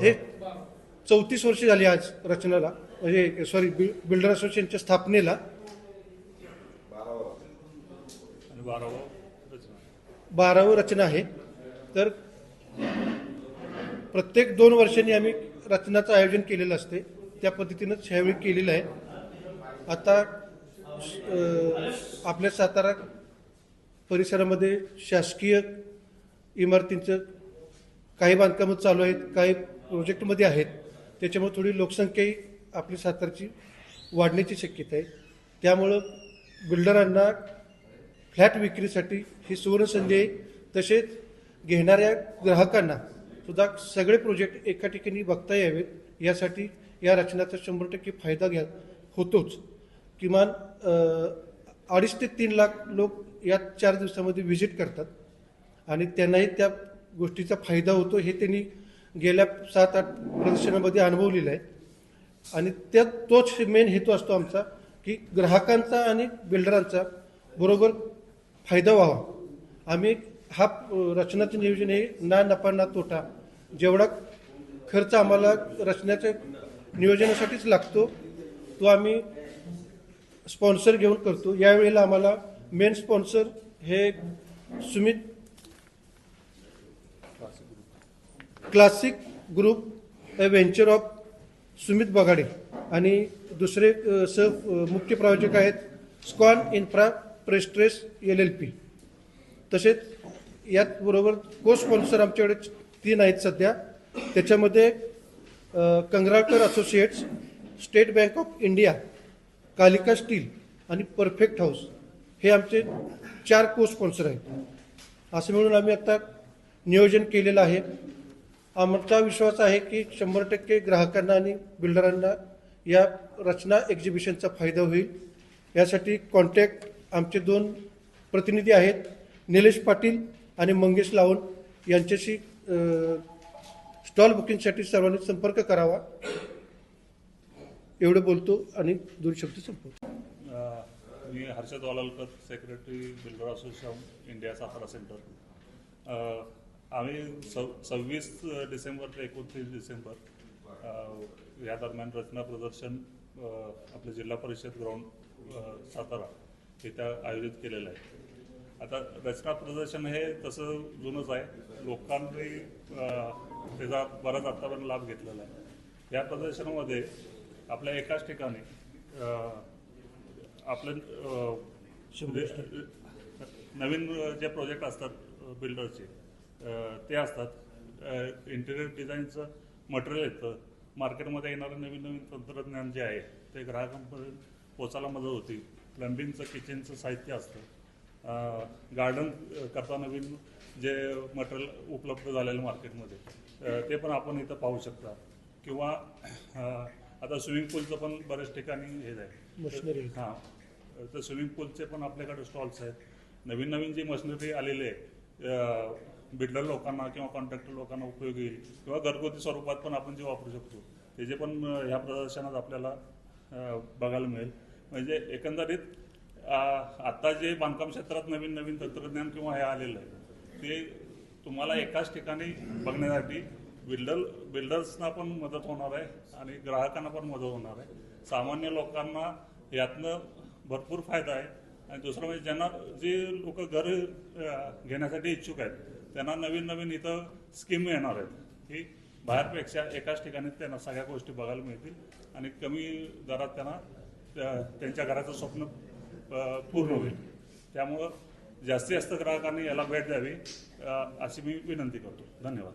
हे चौतीस वर्ष झाली आज रचनेला. म्हणजे सॉरी बिल्डर असोसिएशनच्या स्थापनेला. बारावं रचना. आहे. तर प्रत्येक दोन वर्षांनी आम्ही रचनाचं आयोजन केलेलं असते. त्या पद्धतीनंच ह्यावेळी केलेलं आहे. आता आपल्या सातारा परिसरामध्ये शासकीय इमारतींचं काही बांधकामं चालू आहेत काही प्रोजेक्टमध्ये आहेत. त्याच्यामुळे थोडी लोकसंख्याही आपली सातारची वाढण्याची शक्यता आहे. त्यामुळं बिल्डरांना फ्लॅट विक्रीसाठी ही सुवर्णसंधी आहे. तसेच घेणाऱ्या ग्राहकांना सुद्धा सगळे प्रोजेक्ट एका ठिकाणी बघता यावेत. यासाठी या रचनाचा शंभर टक्के फायदा घ्या होतोच. किमान अडीच ते तीन लाख लोक या चार दिवसामध्ये व्हिजिट करतात. आणि त्यांनाही त्या गोष्टीचा फायदा होतो हे त्यांनी गेल्या सात आठ प्रदर्शनामध्ये अनुभवलेलं आहे. आणि त्या तोच मेन हेतू असतो आमचा की ग्राहकांचा आणि बिल्डरांचा बरोबर फायदा व्हावा. आम्ही हा रचनाचं नियोजन हे ना नफा ना तोटा. जेवढा खर्च आम्हाला रचनाच्या नियोजनासाठीच लागतो तो आम्ही स्पॉन्सर घेऊन करतो. यावेळेला आम्हाला मेन स्पॉन्सर हे Sumit classic group a venture of Sumit Baghade आणि दुसरे स सह मुख्य प्रायोजक आहेत Scon infra prestress L L P तसेच यात बरोबर को स्पॉन्सर आमच्याकडे तीन आहेत सध्या. त्याच्यामध्ये अ, Kangralkar associates State Bank of India Kalika steel आणि परफेक्ट हाऊस हे आमचे चार को स्पॉन्सर आहेत. असं मिळून आम्ही आता नियोजन केलेलं आहे. आमचा विश्वास आहे की शंभर टक्के ग्राहकांना आणि बिल्डरांना या रचना एक्झिबिशनचा फायदा होईल. यासाठी कॉन्टॅक्ट आमचे दोन प्रतिनिधी आहेत निलेश पाटील आणि मंगेश लावण यांच्याशी स्टॉल बुकिंगसाठी सर्वांनी संपर्क करावा. एवढं बोलतो आणि दोन शब्द संपवतो. मी Harshad Walalkar secretary builder association इंडियाचा हरा सेंटर आम्ही सव सव्वीस डिसेंबर ते एकोणतीस डिसेंबर या दरम्यान रचना प्रदर्शन आपलं जिल्हा परिषद ग्राउंड सातारा इथं आयोजित केलेलं आहे. आता रचना प्रदर्शन हे तसं जुनंच आहे. लोकांनी त्याचा बराच आत्तापर्यंत लाभ घेतलेला आहे. या प्रदर्शनामध्ये आपल्या एकाच ठिकाणी आपलं नवीन जे प्रोजेक्ट असतात बिल्डरचे ते असतात. इंटेरियर डिझाईनचं मटेरियल येतं मार्केटमध्ये येणारं नवीन नवीन तंत्रज्ञान जे आहे ते ग्राहकांपर्यंत पोचायला मदत होती. प्लंबिंगचं किचनचं साहित्य असतं. गार्डन करता नवीन जे मटेरियल उपलब्ध झालेलं मार्केटमध्ये ते पण आपण इथं पाहू शकता. किंवा आता स्विमिंग पूलचं पण बऱ्याच ठिकाणी हे आहे मशिनरी हां. तर स्विमिंग पूलचे पण आपल्याकडे स्टॉल्स आहेत. नवीन नवीन जी मशिनरी आलेली आहे बिल्डर लोकांना किंवा कॉन्ट्रॅक्टर लोकांना उपयोग येईल किंवा घरगुती स्वरूपात पण आपण जे वापरू शकतो त्याचे पण ह्या प्रदर्शनात आपल्याला बघायला मिळेल. म्हणजे एकंदरीत आत्ता जे बांधकाम क्षेत्रात नवीन नवीन तंत्रज्ञान किंवा हे आलेलं आहे ते तुम्हाला एकाच ठिकाणी बघण्यासाठी बिल्डर बिल्डर्सना पण मदत होणार आहे आणि ग्राहकांना पण मदत होणार आहे. सामान्य लोकांना यातनं भरपूर फायदा आहे. आणि दुसरं म्हणजे ज्यांना जे लोक घर घेण्यासाठी इच्छुक आहेत त्यांना नवीन नवीन इथं स्कीम येणार आहेत. की बाहेरपेक्षा एकाच ठिकाणी त्यांना सगळ्या गोष्टी बघायला मिळतील आणि कमी दरात त्यांना त्यांच्या घराचं स्वप्न पूर्ण होईल. त्यामुळं जास्तीत जास्त ग्राहकांनी याला भेट द्यावी अशी मी विनंती करतो. धन्यवाद.